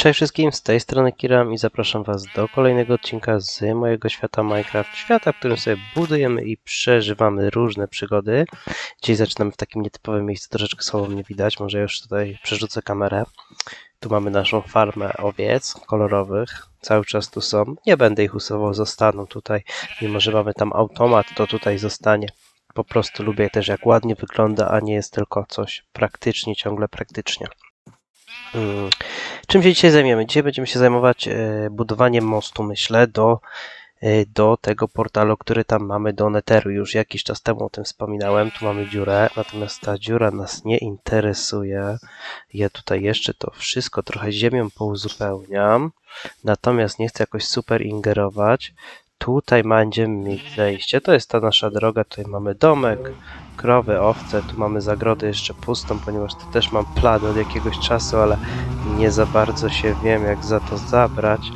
Cześć wszystkim, z tej strony Kiram i zapraszam Was do kolejnego odcinka z mojego świata Minecraft. Świata, w którym sobie budujemy i przeżywamy różne przygody. Dzisiaj zaczynamy w takim nietypowym miejscu, troszeczkę słabo mnie widać, może już tutaj przerzucę kamerę. Tu mamy naszą farmę owiec kolorowych, cały czas tu są. Nie będę ich usuwał, zostaną tutaj. Mimo, że mamy tam automat, to tutaj zostanie. Po prostu lubię też jak ładnie wygląda, a nie jest tylko coś praktycznie, ciągle praktycznie. Mm. Czym się dzisiaj zajmiemy? Dzisiaj będziemy się zajmować e, budowaniem mostu, myślę, do, e, do tego portalu, który tam mamy do Netheru. Już jakiś czas temu o tym wspominałem. Tu mamy dziurę, natomiast ta dziura nas nie interesuje. Ja tutaj jeszcze to wszystko trochę ziemią pouzupełniam, natomiast nie chcę jakoś super ingerować. Tutaj będziemy mieć zejście. To jest ta nasza droga. Tutaj mamy domek, krowy, owce. Tu mamy zagrodę jeszcze pustą, ponieważ tu też mam plany od jakiegoś czasu, ale nie za bardzo się wiem, jak za to zabrać.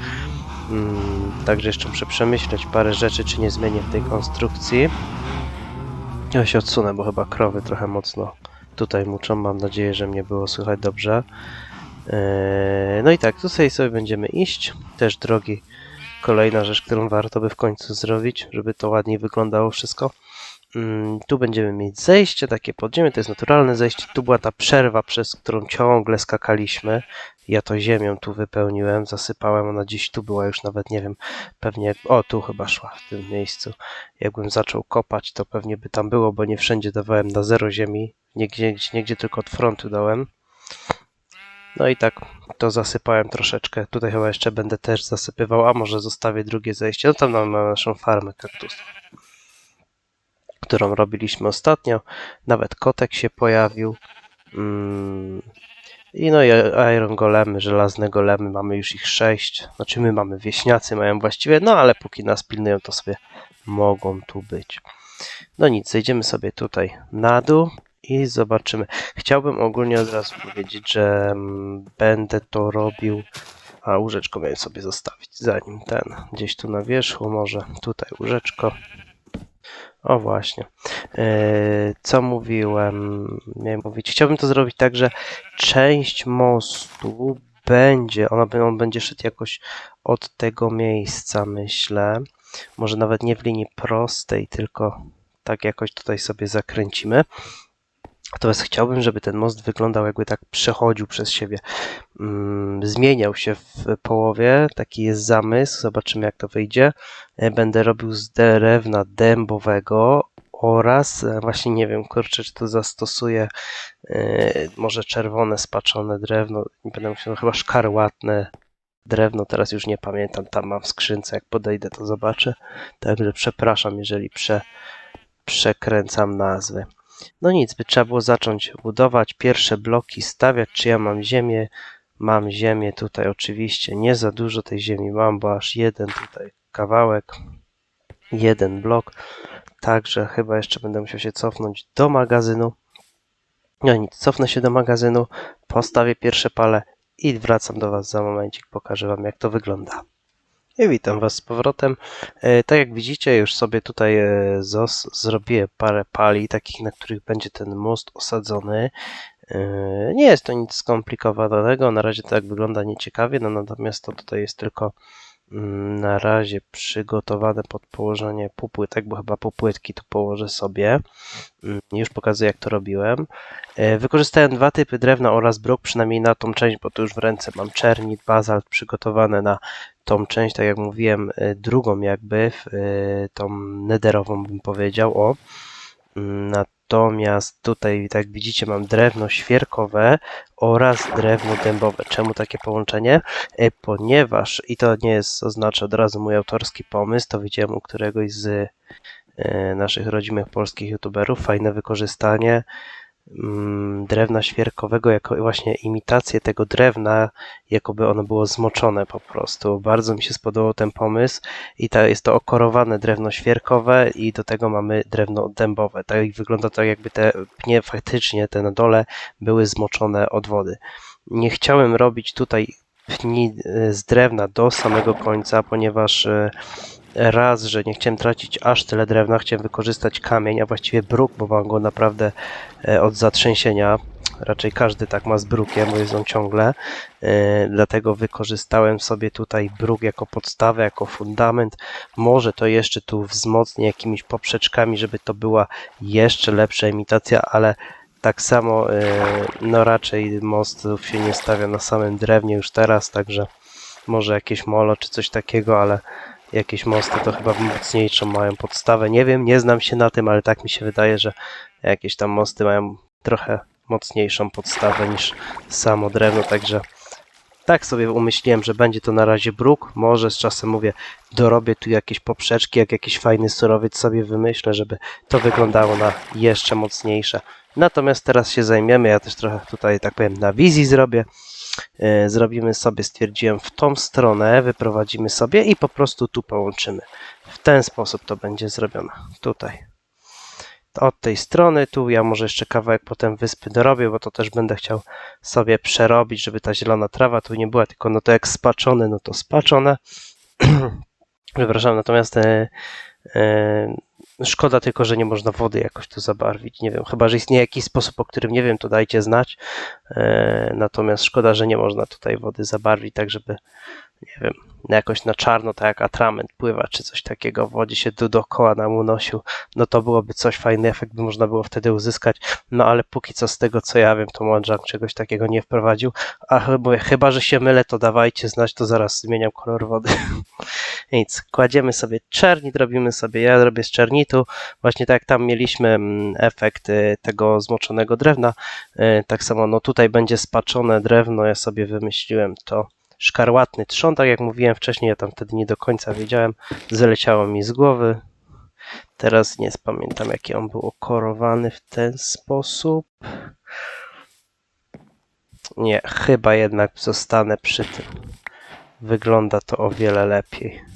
Mm, także jeszcze muszę przemyśleć parę rzeczy, czy nie zmienię w tej konstrukcji. Ja się odsunę, bo chyba krowy trochę mocno tutaj muczą. Mam nadzieję, że mnie było słychać dobrze. Eee, No i tak, tutaj sobie będziemy iść. Też drogi. Kolejna rzecz, którą warto by w końcu zrobić, żeby to ładniej wyglądało wszystko. Mm, Tu będziemy mieć zejście, takie podziemie, to jest naturalne zejście. Tu była ta przerwa, przez którą ciągle skakaliśmy. Ja to ziemią tu wypełniłem, zasypałem, ona gdzieś tu była już nawet, nie wiem, pewnie, o tu chyba szła w tym miejscu. Jakbym zaczął kopać, to pewnie by tam było, bo nie wszędzie dawałem na zero ziemi, niegdzie, niegdzie tylko od frontu dałem. No i tak to zasypałem troszeczkę. Tutaj chyba jeszcze będę też zasypywał, a może zostawię drugie zejście. No tam mamy naszą farmę kaktusów którą robiliśmy ostatnio. Nawet kotek się pojawił. Mm. I no i Iron Golemy, żelazne golemy, mamy już ich sześć. Znaczy my mamy wieśniacy, mają właściwie, no ale póki nas pilnują, to sobie mogą tu być. No nic, zejdziemy sobie tutaj na dół i zobaczymy. Chciałbym ogólnie od razu powiedzieć, że mm, będę to robił. A łóżeczko miałem sobie zostawić, zanim ten gdzieś tu na wierzchu, może tutaj łóżeczko. O właśnie. Yy, Co mówiłem? Miałem mówić. Chciałbym to zrobić tak, że część mostu będzie, ona, on będzie szedł jakoś od tego miejsca, myślę. Może nawet nie w linii prostej, tylko tak jakoś tutaj sobie zakręcimy. Natomiast chciałbym, żeby ten most wyglądał jakby tak przechodził przez siebie. Mm, zmieniał się w połowie, taki jest zamysł, zobaczymy jak to wyjdzie. E, Będę robił z drewna dębowego oraz e, właśnie nie wiem, kurczę, czy to zastosuję e, może czerwone spaczone drewno, nie będę musiał, chyba szkarłatne drewno, teraz już nie pamiętam, tam mam w skrzynce, jak podejdę to zobaczę. Także przepraszam, jeżeli prze, przekręcam nazwy. No nic, by trzeba było zacząć budować pierwsze bloki, stawiać, czy ja mam ziemię. Mam ziemię tutaj oczywiście, nie za dużo tej ziemi mam, bo aż jeden tutaj kawałek, jeden blok. Także chyba jeszcze będę musiał się cofnąć do magazynu. No nic, cofnę się do magazynu, postawię pierwsze pale i wracam do Was za momencik, pokażę Wam jak to wygląda. I witam Was z powrotem. E, tak jak widzicie, już sobie tutaj e, zos, zrobiłem parę pali, takich, na których będzie ten most osadzony. E, nie jest to nic skomplikowanego, na razie to tak wygląda nieciekawie, no natomiast to tutaj jest tylko na razie przygotowane pod położenie półpłytek, bo chyba półpłytki tu położę sobie. Mm, Już pokazuję jak to robiłem. E, Wykorzystałem dwa typy drewna oraz bruk, przynajmniej na tą część, bo tu już w ręce mam czernit, bazalt przygotowane na tą część, tak jak mówiłem, e, drugą jakby, e, tą nederową bym powiedział, o. Mm, Natomiast tutaj, tak widzicie, mam drewno świerkowe oraz drewno dębowe. Czemu takie połączenie? E, Ponieważ, i to nie jest, oznacza od razu mój autorski pomysł, to widziałem u któregoś z e, naszych rodzimych polskich youtuberów, fajne wykorzystanie drewna świerkowego jako właśnie imitację tego drewna, jakoby ono było zmoczone po prostu. Bardzo mi się spodobał ten pomysł i ta, jest to okorowane drewno świerkowe i do tego mamy drewno dębowe. Tak wygląda to jakby te pnie faktycznie, te na dole były zmoczone od wody. Nie chciałem robić tutaj pni e, z drewna do samego końca, ponieważ e, raz, że nie chciałem tracić aż tyle drewna, chciałem wykorzystać kamień, a właściwie bruk, bo mam go naprawdę e, od zatrzęsienia raczej każdy tak ma z brukiem, bo jest on ciągle. E, dlatego wykorzystałem sobie tutaj bruk jako podstawę, jako fundament. Może to jeszcze tu wzmocnię jakimiś poprzeczkami, żeby to była jeszcze lepsza imitacja, ale tak samo e, no raczej mostów się nie stawia na samym drewnie już teraz, także może jakieś molo czy coś takiego, ale jakieś mosty to chyba mocniejszą mają podstawę. Nie wiem, nie znam się na tym, ale tak mi się wydaje, że jakieś tam mosty mają trochę mocniejszą podstawę niż samo drewno, także tak sobie umyśliłem, że będzie to na razie bruk. Może z czasem mówię, dorobię tu jakieś poprzeczki, jak jakiś fajny surowiec sobie wymyślę, żeby to wyglądało na jeszcze mocniejsze. Natomiast teraz się zajmiemy, ja też trochę tutaj, tak powiem, na wizji zrobię. E, Zrobimy sobie, stwierdziłem, w tą stronę, wyprowadzimy sobie i po prostu tu połączymy. W ten sposób to będzie zrobione. Tutaj od tej strony, tu ja może jeszcze kawałek potem wyspy dorobię, bo to też będę chciał sobie przerobić, żeby ta zielona trawa tu nie była, tylko no to jak spaczone, no to spaczone. Przepraszam, natomiast e, e, szkoda tylko, że nie można wody jakoś tu zabarwić. Nie wiem, chyba, że istnieje jakiś sposób, o którym nie wiem, to dajcie znać. E, natomiast szkoda, że nie można tutaj wody zabarwić, tak żeby, nie wiem, jakoś na czarno, tak jak atrament pływa, czy coś takiego w wodzie się tu dookoła nam unosił, no to byłoby coś, fajny efekt by można było wtedy uzyskać, no ale póki co z tego co ja wiem, to Mądrzak czegoś takiego nie wprowadził, a chyba, chyba, że się mylę, to dawajcie znać, to zaraz zmieniam kolor wody. Nic, kładziemy sobie czernit, robimy sobie, ja robię z czernitu, właśnie tak jak tam mieliśmy mm, efekt y, tego zmoczonego drewna, y, tak samo no tutaj będzie spaczone drewno, ja sobie wymyśliłem to szkarłatny trzon, tak jak mówiłem wcześniej, ja tam wtedy nie do końca wiedziałem, zleciało mi z głowy. Teraz nie pamiętam, jaki on był okorowany w ten sposób. Nie, chyba jednak zostanę przy tym. Wygląda to o wiele lepiej.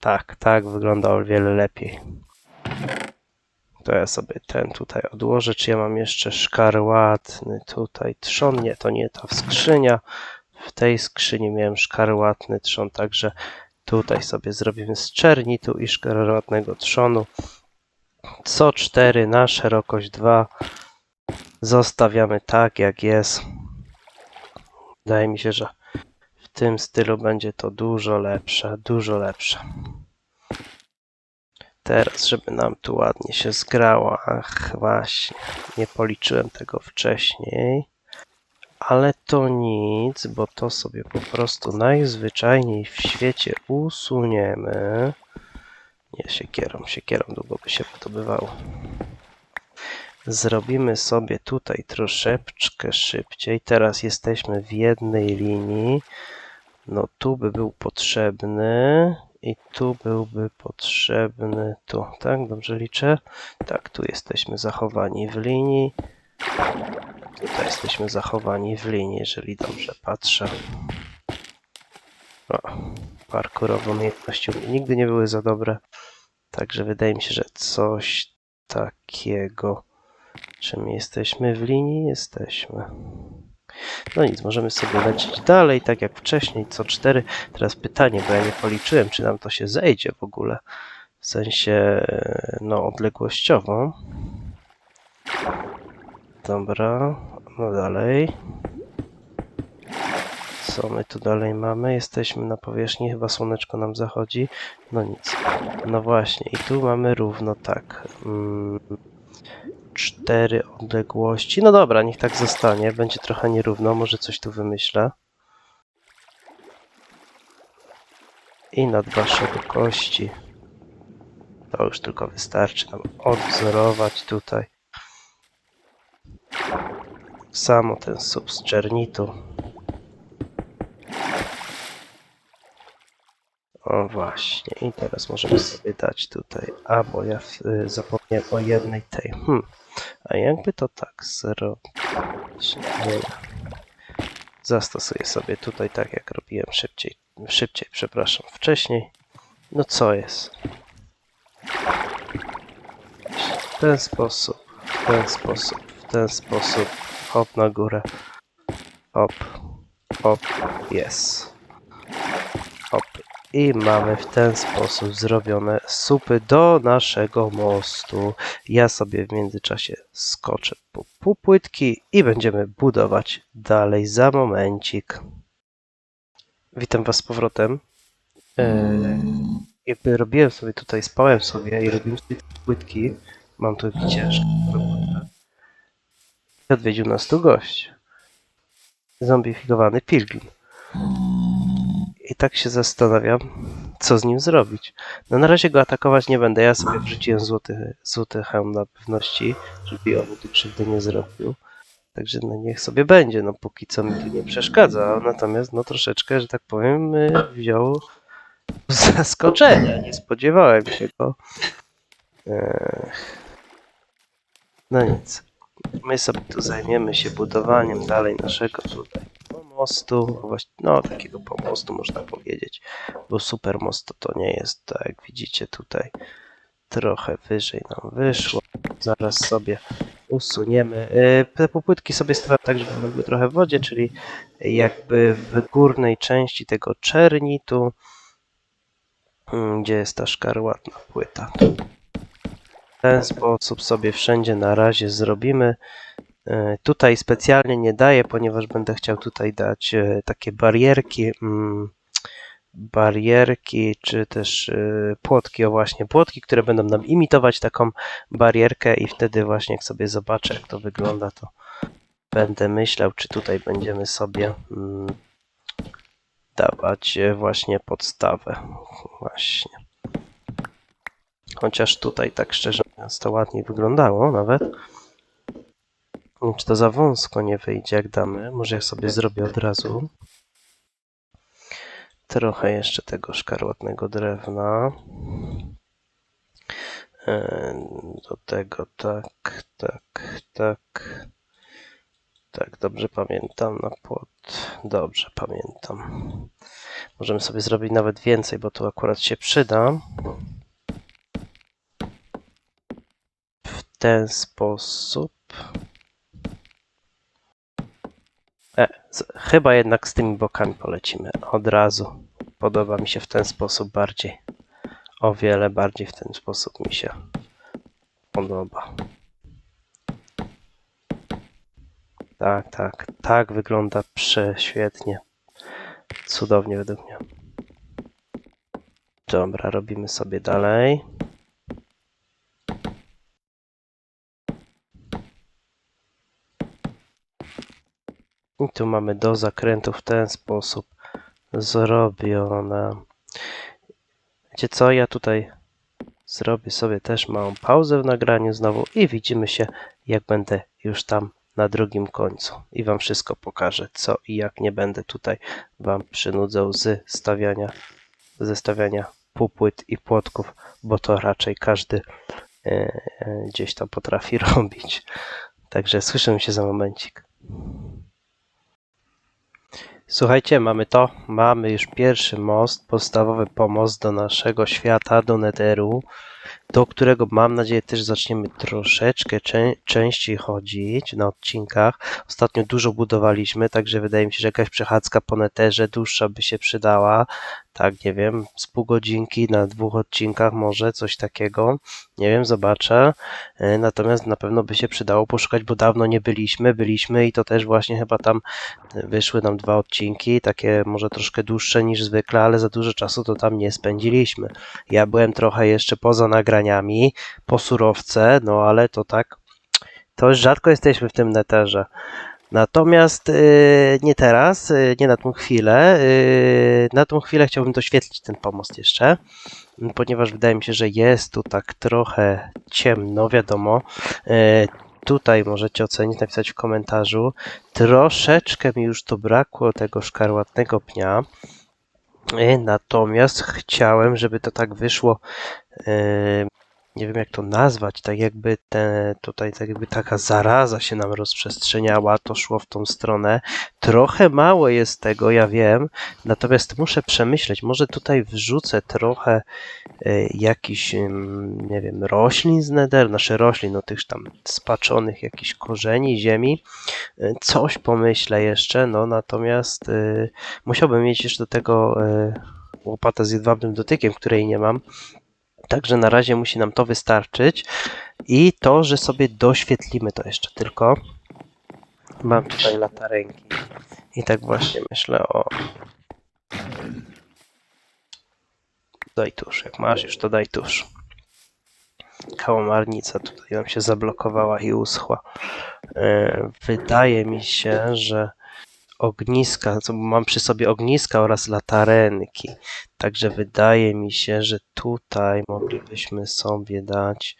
Tak, tak, wygląda o wiele lepiej. To ja sobie ten tutaj odłożę. Czy ja mam jeszcze szkarłatny tutaj trzon? Nie, to nie ta skrzynia. W tej skrzyni miałem szkarłatny trzon, także tutaj sobie zrobimy z czernitu i szkarłatnego trzonu. Co 4 na szerokość 2 zostawiamy tak jak jest. Wydaje mi się, że tym stylu będzie to dużo lepsze, dużo lepsze. Teraz, żeby nam tu ładnie się zgrało, ach właśnie, nie policzyłem tego wcześniej. Ale to nic, bo to sobie po prostu najzwyczajniej w świecie usuniemy. Nie, siekierą, siekierą długo by się podobywało. Zrobimy sobie tutaj troszeczkę szybciej. Teraz jesteśmy w jednej linii. No tu by był potrzebny i tu byłby potrzebny tu, tak? Dobrze liczę? Tak, tu jesteśmy zachowani w linii. Tutaj jesteśmy zachowani w linii, jeżeli dobrze patrzę. O, parkurowe umiejętności nigdy nie były za dobre. Także wydaje mi się, że coś takiego. Czy my jesteśmy w linii? Jesteśmy. No nic, możemy sobie lecieć dalej, tak jak wcześniej, co 4. Teraz pytanie, bo ja nie policzyłem, czy nam to się zejdzie w ogóle. W sensie, no, odległościowo. Dobra, no dalej. Co my tu dalej mamy? Jesteśmy na powierzchni, chyba słoneczko nam zachodzi. No nic. No właśnie, i tu mamy równo tak. Mm, cztery odległości. No dobra, niech tak zostanie. Będzie trochę nierówno, może coś tu wymyślę. I na dwa szerokości. To już tylko wystarczy nam odwzorować tutaj. Samo ten sub z czernitu. O właśnie, i teraz możemy sobie dać tutaj, a bo ja y, zapomniałem o jednej tej. Hmm. A jakby to tak zrobić? Nie. Zastosuję sobie tutaj tak, jak robiłem szybciej, szybciej, przepraszam, wcześniej. No co jest? W ten sposób, w ten sposób, w ten sposób, hop na górę, hop, hop, jest, hop I mamy w ten sposób zrobione supy do naszego mostu. Ja sobie w międzyczasie skoczę po półpłytki i będziemy budować dalej za momencik. Witam Was z powrotem. Eee, jakby robiłem sobie tutaj, spałem sobie i robiłem sobie płytki. Mam tu wycieczkę. robotę. Odwiedził nas tu gość. Zombifikowany pilgrim. I tak się zastanawiam, co z nim zrobić. No na razie go atakować nie będę. Ja sobie wrzuciłem złoty, złoty hełm na pewności, żeby on tu krzywdy nie zrobił. Także no niech sobie będzie, no póki co mi tu nie przeszkadza. Natomiast no troszeczkę, że tak powiem, y, wziął zaskoczenia. Nie spodziewałem się go. No nic. My sobie tu zajmiemy się budowaniem dalej naszego tutaj pomostu. Właś- No, takiego pomostu można powiedzieć. Bo super most to, nie jest, tak jak widzicie tutaj. Trochę wyżej nam wyszło. Zaraz sobie usuniemy. Yy, Te popłytki sobie stawiam tak, żeby były trochę w wodzie, czyli jakby w górnej części tego czernitu, mm, gdzie jest ta szkarłatna płyta. W ten sposób sobie wszędzie na razie zrobimy. E, Tutaj specjalnie nie daję, ponieważ będę chciał tutaj dać e, takie barierki, mm, barierki, czy też e, płotki, o właśnie, płotki, które będą nam imitować taką barierkę i wtedy właśnie jak sobie zobaczę, jak to wygląda, to będę myślał, czy tutaj będziemy sobie mm, dawać właśnie podstawę. Właśnie. Chociaż tutaj tak szczerze mówiąc to ładniej wyglądało nawet. Czy to za wąsko nie wyjdzie, jak damy? Może ja sobie zrobię od razu. Trochę jeszcze tego szkarłatnego drewna. E, Do tego tak, tak, tak. Tak, dobrze pamiętam na płot. Dobrze pamiętam. Możemy sobie zrobić nawet więcej, bo tu akurat się przyda. W ten sposób. E, z, chyba jednak z tymi bokami polecimy od razu. Podoba mi się w ten sposób bardziej. O wiele bardziej w ten sposób mi się podoba. Tak, tak, tak wygląda prześwietnie. Cudownie według mnie. Dobra, robimy sobie dalej. I tu mamy do zakrętu w ten sposób zrobione. Wiecie co, ja tutaj zrobię sobie też małą pauzę w nagraniu znowu i widzimy się jak będę już tam na drugim końcu i wam wszystko pokażę co i jak nie będę tutaj wam przynudzał z stawiania, ze stawiania półpłyt i płotków, bo to raczej każdy e, e, gdzieś tam potrafi robić. Także słyszymy się za momencik. Słuchajcie, mamy to. Mamy już pierwszy most, podstawowy pomost do naszego świata, do Netheru, do którego mam nadzieję też zaczniemy troszeczkę czę- częściej chodzić na odcinkach. Ostatnio dużo budowaliśmy, także wydaje mi się, że jakaś przechadzka po Netherze dłuższa by się przydała. Tak, nie wiem, z pół godzinki na dwóch odcinkach może, coś takiego. Nie wiem, zobaczę. E, Natomiast na pewno by się przydało poszukać, bo dawno nie byliśmy. Byliśmy i to też właśnie chyba tam wyszły nam dwa odcinki, takie może troszkę dłuższe niż zwykle, ale za dużo czasu to tam nie spędziliśmy. Ja byłem trochę jeszcze poza nagraniami, po surowce, no ale to tak, to już rzadko jesteśmy w tym neterze. Natomiast yy, nie teraz, yy, nie na tą chwilę. Yy, na tą chwilę chciałbym doświetlić ten pomost jeszcze, ponieważ wydaje mi się, że jest tu tak trochę ciemno, wiadomo. Tutaj możecie ocenić, napisać w komentarzu. Troszeczkę mi już to brakło tego szkarłatnego pnia. Natomiast chciałem, żeby to tak wyszło. Nie wiem jak to nazwać, tak jakby te, tutaj tak jakby taka zaraza się nam rozprzestrzeniała, to szło w tą stronę. Trochę mało jest tego, ja wiem, natomiast muszę przemyśleć, może tutaj wrzucę trochę y, jakiś, ym, nie wiem, roślin z Nether, nasze roślin, no tych tam spaczonych jakichś korzeni ziemi, Y, coś pomyślę jeszcze, no natomiast y, musiałbym mieć jeszcze do tego y, łopatę z jedwabnym dotykiem, której nie mam. Także na razie musi nam to wystarczyć. I to, że sobie doświetlimy to jeszcze tylko. Mam tutaj latarenki. I tak właśnie myślę o. Daj tusz. Jak masz już, to daj tusz. Kałamarnica tutaj nam się zablokowała i uschła. E, Wydaje mi się, że ogniska, mam przy sobie ogniska oraz latarenki. Także wydaje mi się, że tutaj moglibyśmy sobie dać,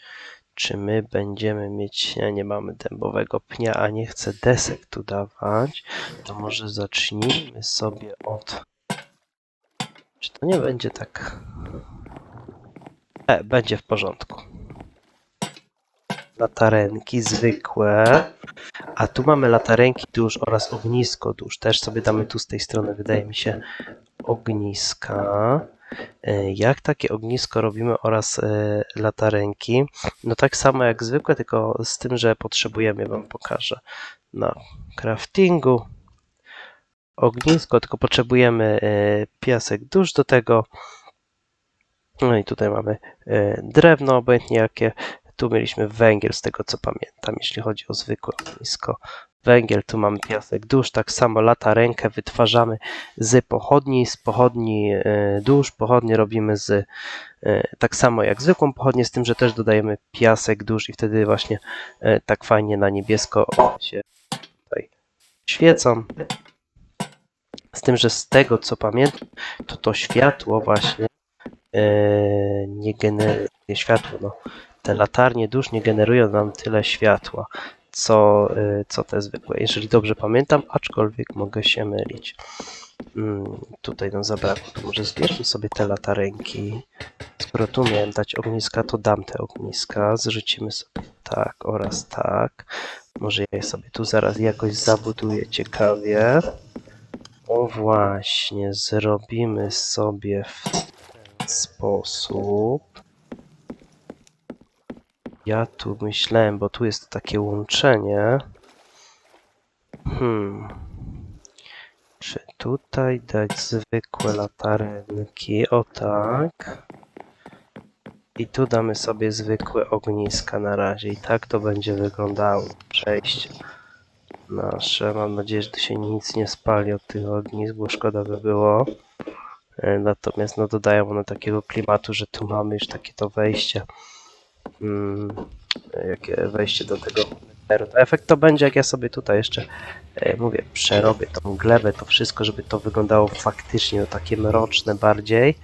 czy my będziemy mieć, nie, nie mamy dębowego pnia, a nie chcę desek tu dawać, to może zacznijmy sobie od, czy to nie będzie tak, e, będzie w porządku. Latarenki zwykłe, a tu mamy latarenki dusz oraz ognisko dusz. Też sobie damy tu z tej strony, wydaje mi się, ogniska. E, Jak takie ognisko robimy oraz e, latarenki? No tak samo jak zwykłe, tylko z tym, że potrzebujemy, wam pokażę, na craftingu ognisko, tylko potrzebujemy e, piasek dusz do tego. No i tutaj mamy drewno, obojętnie jakie. Tu mieliśmy węgiel, z tego co pamiętam, jeśli chodzi o zwykłe ognisko. Węgiel, tu mamy piasek dusz, tak samo lata rękę wytwarzamy z pochodni, z pochodni e, dusz, pochodnie robimy z e, tak samo jak zwykłą pochodnię, z tym, że też dodajemy piasek dusz i wtedy właśnie e, tak fajnie na niebiesko się tutaj świecą. Z tym, że z tego co pamiętam, to to światło właśnie nie generuje światło, no te latarnie dusz nie generują nam tyle światła, co, y, co te zwykłe, jeżeli dobrze pamiętam, aczkolwiek mogę się mylić. Mm, tutaj nam zabrakło, to może zbierzmy sobie te latarenki. Skoro tu miałem dać ogniska, to dam te ogniska. Zrzucimy sobie tak oraz tak. Może ja je sobie tu zaraz jakoś zabuduję ciekawie. O właśnie, zrobimy sobie w ten sposób. Ja tu myślałem, bo tu jest takie łączenie. Hmm. Czy tutaj dać zwykłe latarenki? O tak. I tu damy sobie zwykłe ogniska na razie. I tak to będzie wyglądało. Przejście nasze. Mam nadzieję, że tu się nic nie spali od tych ognisk, bo szkoda by było. E, Natomiast no dodają one takiego klimatu, że tu mamy już takie to wejście mm, jakie wejście do tego. To efekt to będzie, jak ja sobie tutaj jeszcze e, mówię, przerobię tą glebę, to wszystko, żeby to wyglądało faktycznie no, takie mroczne bardziej.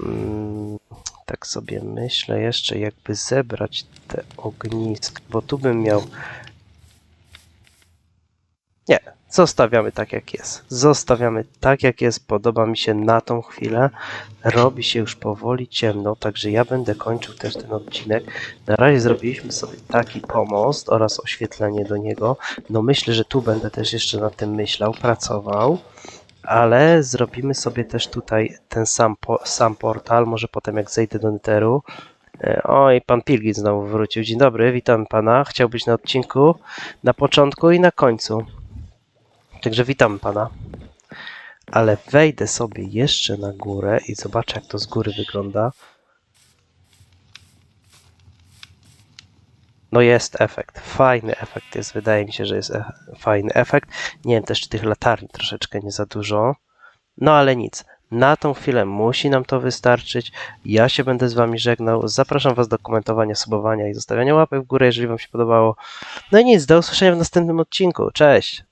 Mm, tak sobie myślę jeszcze, jakby zebrać te ogniska, bo tu bym miał. Nie, zostawiamy tak jak jest. Zostawiamy tak jak jest. Podoba mi się na tą chwilę. Robi się już powoli ciemno, także ja będę kończył też ten odcinek. Na razie zrobiliśmy sobie taki pomost oraz oświetlenie do niego. No myślę, że tu będę też jeszcze nad tym myślał, pracował. Ale zrobimy sobie też tutaj ten sam, po, sam portal, może potem jak zejdę do Netheru. E, Oj, pan Pilgrim znowu wrócił. Dzień dobry, witam pana. Chciał być na odcinku na początku i na końcu. Także witam pana. Ale wejdę sobie jeszcze na górę i zobaczę, jak to z góry wygląda. No jest efekt. Fajny efekt jest. Wydaje mi się, że jest e fajny efekt. Nie wiem też, czy tych latarni troszeczkę nie za dużo. No ale nic. Na tą chwilę musi nam to wystarczyć. Ja się będę z wami żegnał. Zapraszam was do komentowania, subowania i zostawiania łapek w górę, jeżeli wam się podobało. No i nic, do usłyszenia w następnym odcinku. Cześć!